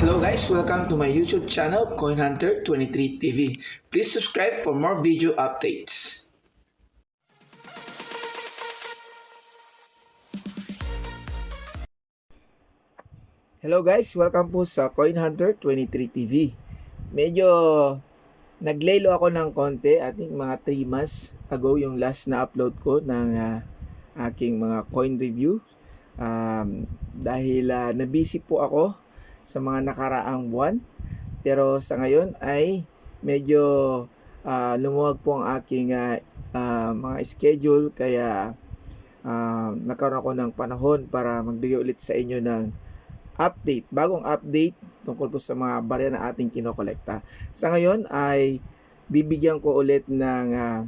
Hello guys, welcome to my YouTube channel Coin Hunter 23 TV. Please subscribe for more video updates. Hello guys, welcome po sa Coin Hunter 23 TV. Medyo naglaylo ako ng konti, I think mga 3 months ago yung last na upload ko ng ah, aking mga coin review. Um, dahil uh, nabisi po ako sa mga nakaraang buwan. Pero sa ngayon ay medyo ah, lumuwag po ang aking ah, mga schedule kaya ah, nagkaroon ako ng panahon para magbigay ulit sa inyo ng update, bagong update tungkol po sa mga barya na ating kinokolekta. Sa ngayon ay bibigyan ko ulit ng ah,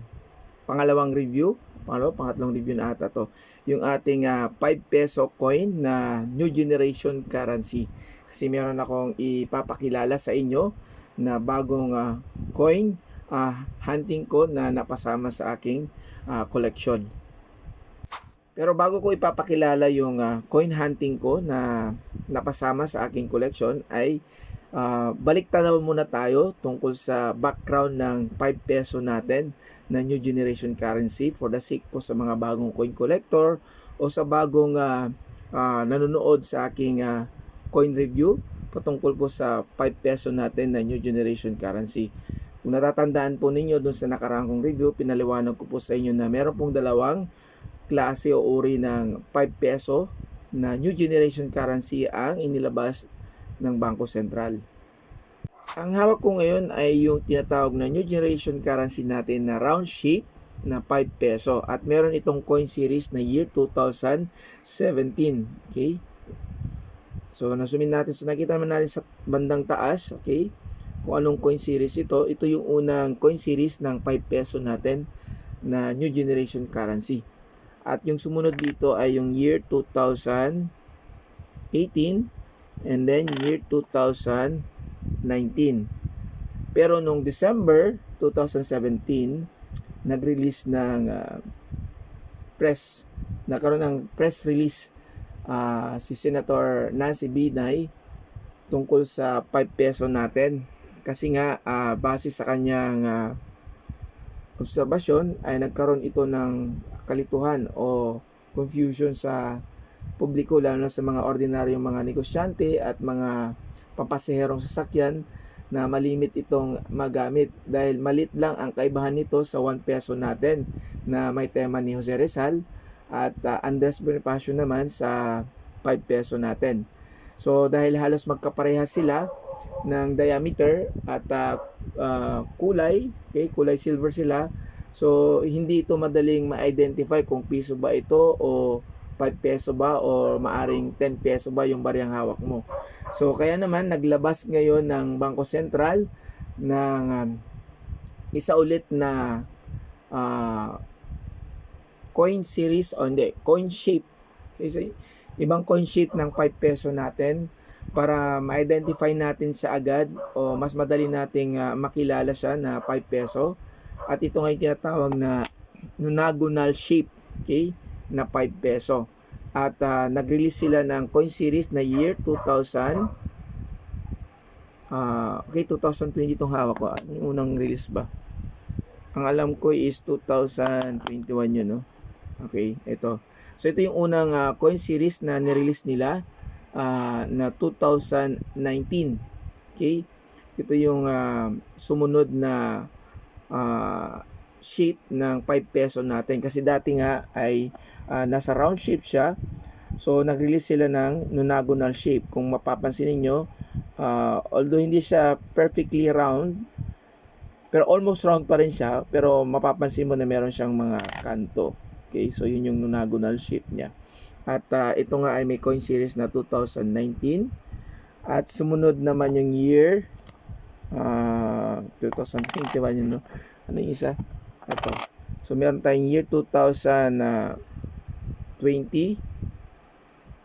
pangalawang review, pangalawa, pangatlong review na ata to, yung ating ah, 5 peso coin na new generation currency. Kasi meron akong ipapakilala sa inyo na bagong ah, coin ah, hunting ko na napasama sa aking ah, collection. Pero bago ko ipapakilala yung ah, coin hunting ko na napasama sa aking collection ay ah, balik muna tayo tungkol sa background ng 5 peso natin na new generation currency for the sake po sa mga bagong coin collector o sa bagong ah, ah, nanonood sa aking ah, coin review patungkol po sa 5 peso natin na new generation currency. Kung natatandaan po ninyo dun sa nakaraang kong review, pinaliwanag ko po sa inyo na meron pong dalawang klase o uri ng 5 peso na new generation currency ang inilabas ng Bangko Sentral. Ang hawak ko ngayon ay yung tinatawag na new generation currency natin na round shape na 5 peso at meron itong coin series na year 2017. Okay? So, nasumin natin. So, nakita naman natin sa bandang taas, okay? Kung anong coin series ito. Ito yung unang coin series ng 5 peso natin na new generation currency. At yung sumunod dito ay yung year 2018 and then year 2019. Pero nung December 2017, nag-release ng ah, press, nagkaroon ng press release ah, si Senator Nancy Binay tungkol sa 5 peso natin. Kasi nga, ah, base sa kanyang ah, obserbasyon ay nagkaroon ito ng kalituhan o confusion sa publiko lalo sa mga ordinaryong mga negosyante at mga pampasaherong sasakyan na malimit itong magamit dahil malit lang ang kaibahan nito sa 1 peso natin na may tema ni Jose Rizal at uh, Andres Bonifacio naman sa 5 peso natin. So dahil halos magkaparehas sila ng diameter at uh, uh, kulay, okay, kulay silver sila. So hindi ito madaling ma-identify kung piso ba ito o 5 peso ba o maaring 10 peso ba yung bariyang hawak mo. So kaya naman naglabas ngayon ng Bangko Sentral ng um, isa ulit na uh, coin series o hindi, coin shape. Kasi ibang coin shape ng 5 peso natin para ma-identify natin sa agad o mas madali nating uh, makilala siya na 5 peso. At ito nga yung tinatawag na nonagonal shape, okay, na 5 peso. At uh, nag-release sila ng coin series na year 2000 uh, okay, 2020 itong hawak ko. Ano yung unang release ba? Ang alam ko is 2021 yun, no? Okay, ito. So, ito yung unang uh, coin series na nirelease nila uh, na 2019. Okay? Ito yung uh, sumunod na uh, shape ng 5 peso natin. Kasi dati nga ay uh, nasa round shape siya. So, nag-release sila ng nonagonal shape. Kung mapapansin niyo uh, although hindi siya perfectly round, pero almost round pa rin siya. Pero mapapansin mo na meron siyang mga kanto. Okay, so yun yung nonagonal shape niya. At uh, ito nga ay may coin series na 2019. At sumunod naman yung year uh, 2021 yun, no? Ano yung isa? Ito. So meron tayong year 2020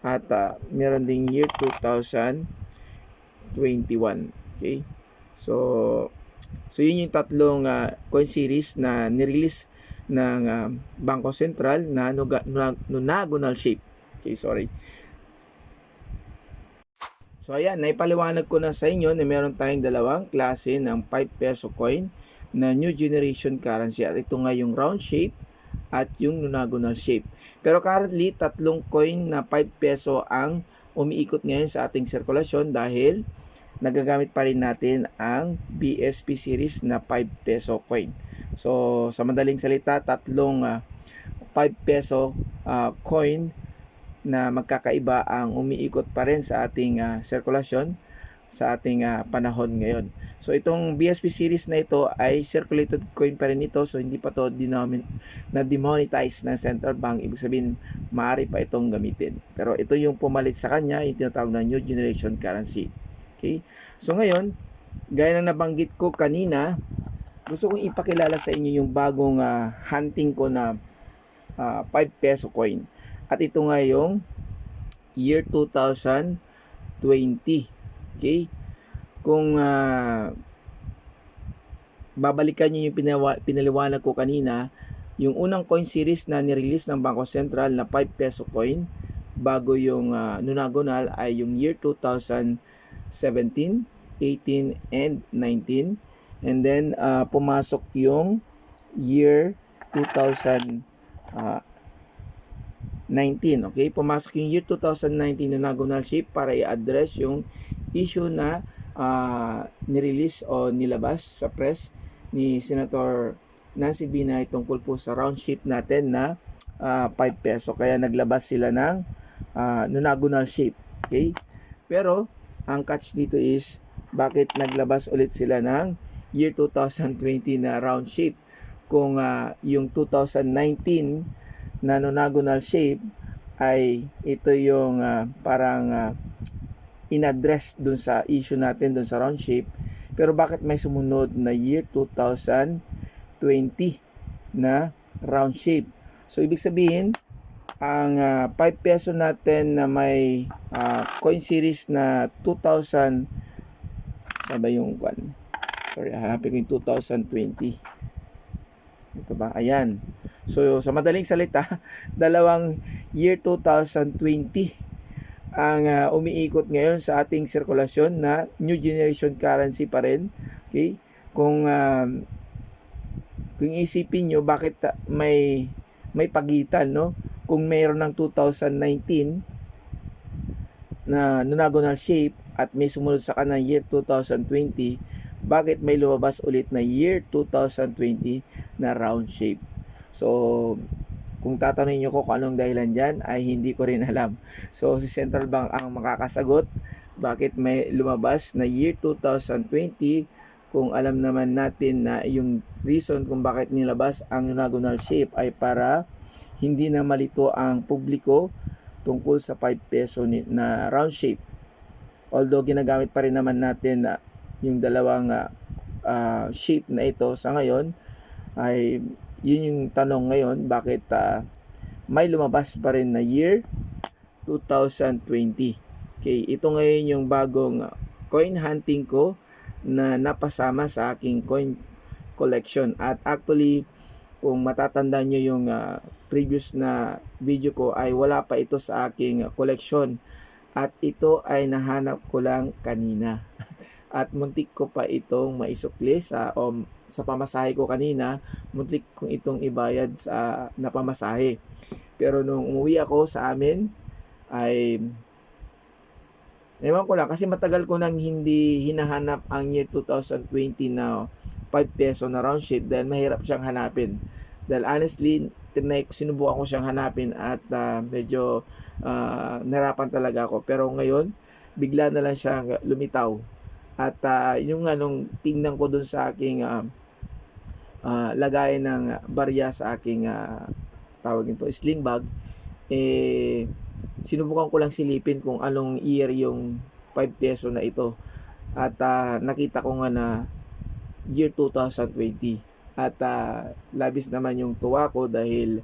at uh, meron ding year 2021. Okay? So so yun yung tatlong uh, coin series na nirelease ng uh, Bangko Sentral na nuga, nunagonal shape. Okay, sorry. So ayan, naipaliwanag ko na sa inyo na meron tayong dalawang klase ng 5 peso coin na new generation currency at ito nga yung round shape at yung lunagonal shape. Pero currently, tatlong coin na 5 peso ang umiikot ngayon sa ating sirkulasyon dahil nagagamit pa rin natin ang BSP series na 5 peso coin. So, sa madaling salita, tatlong ah, 5 peso ah, coin na magkakaiba ang umiikot pa rin sa ating ah, sirkulasyon sa ating ah, panahon ngayon. So itong BSP series na ito ay circulated coin pa rin ito so hindi pa to denomin- na demonetize ng central bank ibig sabihin maaari pa itong gamitin. Pero ito yung pumalit sa kanya yung tinatawag na new generation currency. Okay? So ngayon, gaya na nabanggit ko kanina, gusto kong ipakilala sa inyo yung bagong ah, hunting ko na ah, 5 peso coin. At ito nga yung year 2020. Okay? Kung ah, babalikan niyo yung pinawa, pinaliwanag ko kanina, yung unang coin series na nirelease ng Bangko Sentral na 5 peso coin bago yung ah, nonagonal ay yung year 2017, 18, and 19. And then ah, pumasok yung year 2000 ah, 19. Okay? Pumasok yung year 2019 na nagonal shape para i-address yung issue na ah, nirelease o nilabas sa press ni Senator Nancy Binay tungkol po sa round shape natin na ah, 5 peso. Kaya naglabas sila ng ah, nonagonal shape. Okay? Pero, ang catch dito is bakit naglabas ulit sila ng year 2020 na round shape. Kung ah, yung 2019 na nonagonal shape ay ito yung ah, parang ah, in-address dun sa issue natin dun sa round shape. Pero bakit may sumunod na year 2020 na round shape? So ibig sabihin ang ah, 5 peso natin na may ah, coin series na 2000 saan ba yung kwan? Sorry hanapin ko yung 2020 ito ba? Ayan. So, sa madaling salita, dalawang year 2020 ang ah, umiikot ngayon sa ating sirkulasyon na new generation currency pa rin. Okay? Kung ah, kung isipin nyo bakit ta- may may pagitan, no? Kung mayroon ng 2019 na nonagonal shape at may sumunod sa kanang year 2020, bakit may lumabas ulit na year 2020 na round shape. So, kung tatanungin nyo ko kung anong dahilan dyan, ay hindi ko rin alam. So, si Central Bank ang makakasagot bakit may lumabas na year 2020 kung alam naman natin na yung reason kung bakit nilabas ang nonagonal shape ay para hindi na malito ang publiko tungkol sa 5 peso na round shape. Although ginagamit pa rin naman natin na yung dalawang ah, ah, shape na ito sa ngayon ay yun yung tanong ngayon bakit ah, may lumabas pa rin na year 2020 okay ito ngayon yung bagong coin hunting ko na napasama sa aking coin collection. At actually kung matatanda nyo yung ah, previous na video ko ay wala pa ito sa aking collection. At ito ay nahanap ko lang kanina at muntik ko pa itong maisukli sa o sa pamasahe ko kanina, muntik kong itong ibayad sa napamasahe. Pero nung umuwi ako sa amin ay Ewan ko lang kasi matagal ko nang hindi hinahanap ang year 2020 na 5 peso na round shape dahil mahirap siyang hanapin. Dahil honestly, tinay, sinubukan ko siyang hanapin at ah, medyo ah, narapan talaga ako. Pero ngayon, bigla na lang siyang lumitaw. At ah, yung anong tingnan ko dun sa aking ah, ah, lagay ng barya sa aking ah, tawag nito, sling bag, eh, sinubukan ko lang silipin kung anong year yung 5 peso na ito. At ah, nakita ko nga na year 2020. At ah, labis naman yung tuwa ko dahil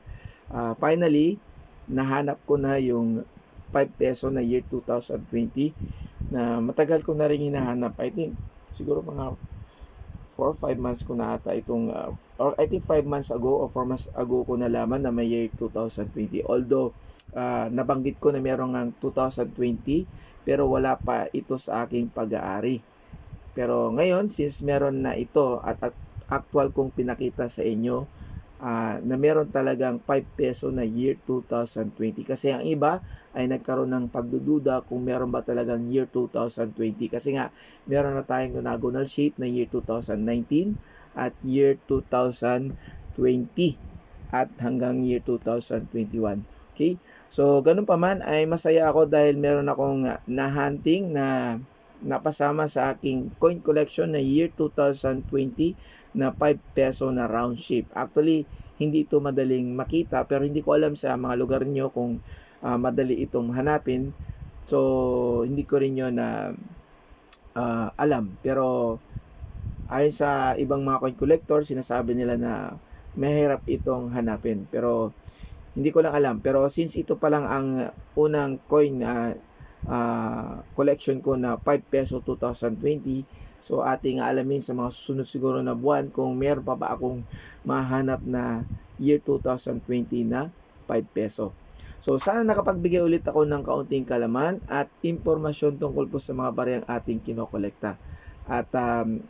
ah, finally, nahanap ko na yung 5 peso na year 2020 na matagal ko na rin hinahanap. I think siguro mga 4 or 5 months ko na ata itong uh, or I think 5 months ago or 4 months ago ko nalaman na may year 2020. Although ah, nabanggit ko na meron ng 2020 pero wala pa ito sa aking pag-aari. Pero ngayon, since meron na ito at, at actual kong pinakita sa inyo ah, na meron talagang 5 peso na year 2020. Kasi ang iba ay nagkaroon ng pagdududa kung meron ba talagang year 2020. Kasi nga, meron na tayong nonagonal shape na year 2019 at year 2020 at hanggang year 2021. Okay? So, ganun pa man ay masaya ako dahil meron akong na-hunting na napasama sa aking coin collection na year 2020 na 5 peso na round shape. Actually, hindi ito madaling makita pero hindi ko alam sa mga lugar nyo kung ah, madali itong hanapin. So, hindi ko rin yun na ah, alam. Pero, ayon sa ibang mga coin collector, sinasabi nila na mahirap itong hanapin. Pero, hindi ko lang alam. Pero, since ito pa lang ang unang coin na ah, collection ko na 5 peso 2020, so ating alamin sa mga susunod siguro na buwan kung meron pa ba akong mahanap na year 2020 na 5 peso. So, sana nakapagbigay ulit ako ng kaunting kalaman at impormasyon tungkol po sa mga bariyang ating kinokolekta. At um,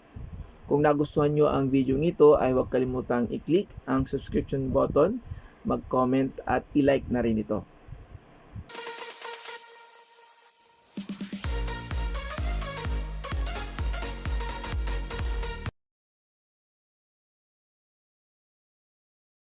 kung nagustuhan nyo ang video ito ay huwag kalimutang i-click ang subscription button, mag-comment at i-like na rin ito.